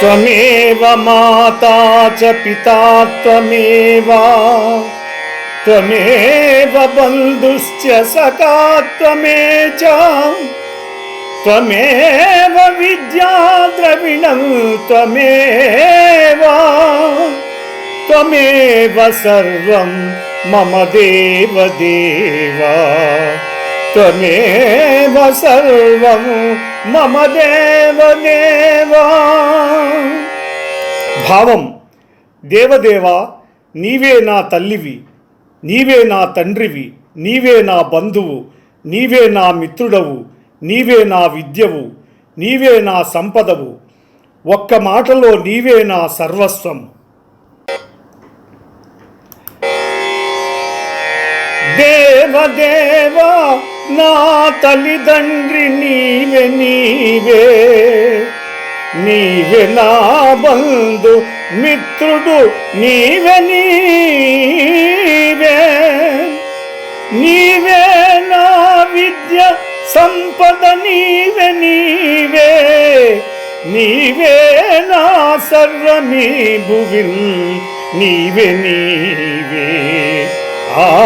त्वमेव माता च पिता त्वमेव। त्वमेव बन्धुश्च सखा त्वमे च। त्वमेव विद्या द्रविणं त्वमेव। त्वमेव सर्वं मम देव देव त्वमेव सर्वं మమ దేవదేవా భావం దేవదేవ నీవే నా తల్లివి నీవే నా తండ్రివి నీవే నా బంధువు నీవే నా మిత్రుడవు నీవే నా విద్యవు నీవే నా సంపదవు. ఒక్క మాటలో నీవే నా సర్వస్వం. దేవదేవ నా తల్లిదండ్రి నీవే నీవే. నీవే నా బంధు మిత్రుడు నీవే నీవే. నీవే నా విద్య సంపద నీవే నీవే. నీవే నా సర్వమీ భువిల్ నీవే నీవే. ఆ